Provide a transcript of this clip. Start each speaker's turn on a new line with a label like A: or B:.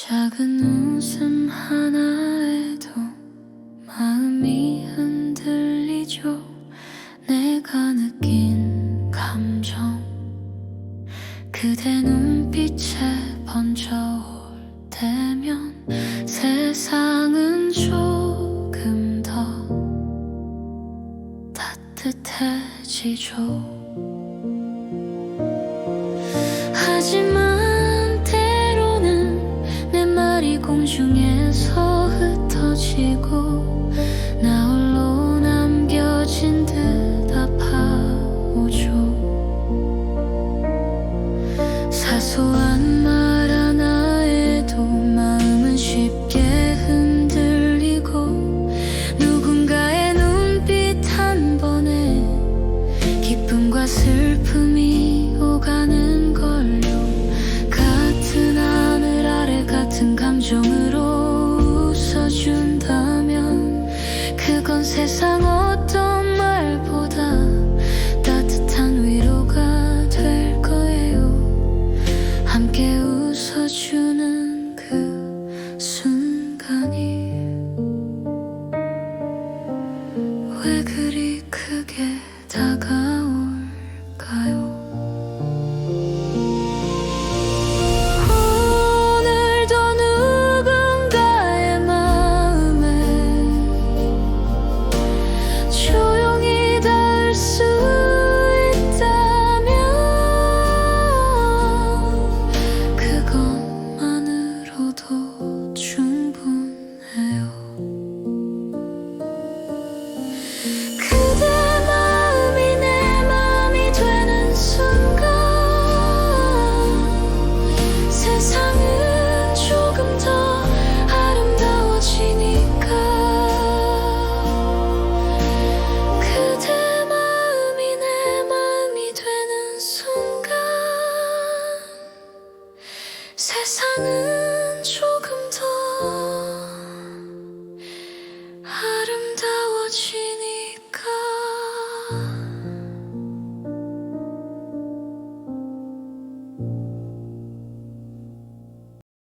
A: 작은 웃음 하나에도 마음이 흔들리죠. 내가 느낀 감정. 그대 눈빛에 번져올 때면 세상은 조금 더 따뜻해지죠. 하지만 공중에서 흩어지고 나 홀로 남겨진 듯 아파오죠. 사소한 말 하나에도 마음은 쉽게 흔들리고 누군가의 눈빛 한 번에 기쁨과 슬픔이 오가는 걸요. 같은 하늘 아래 같은 감정으 세상 어떤 말보다 따뜻한 위로가 될 거예요. 그왜 그리 세상은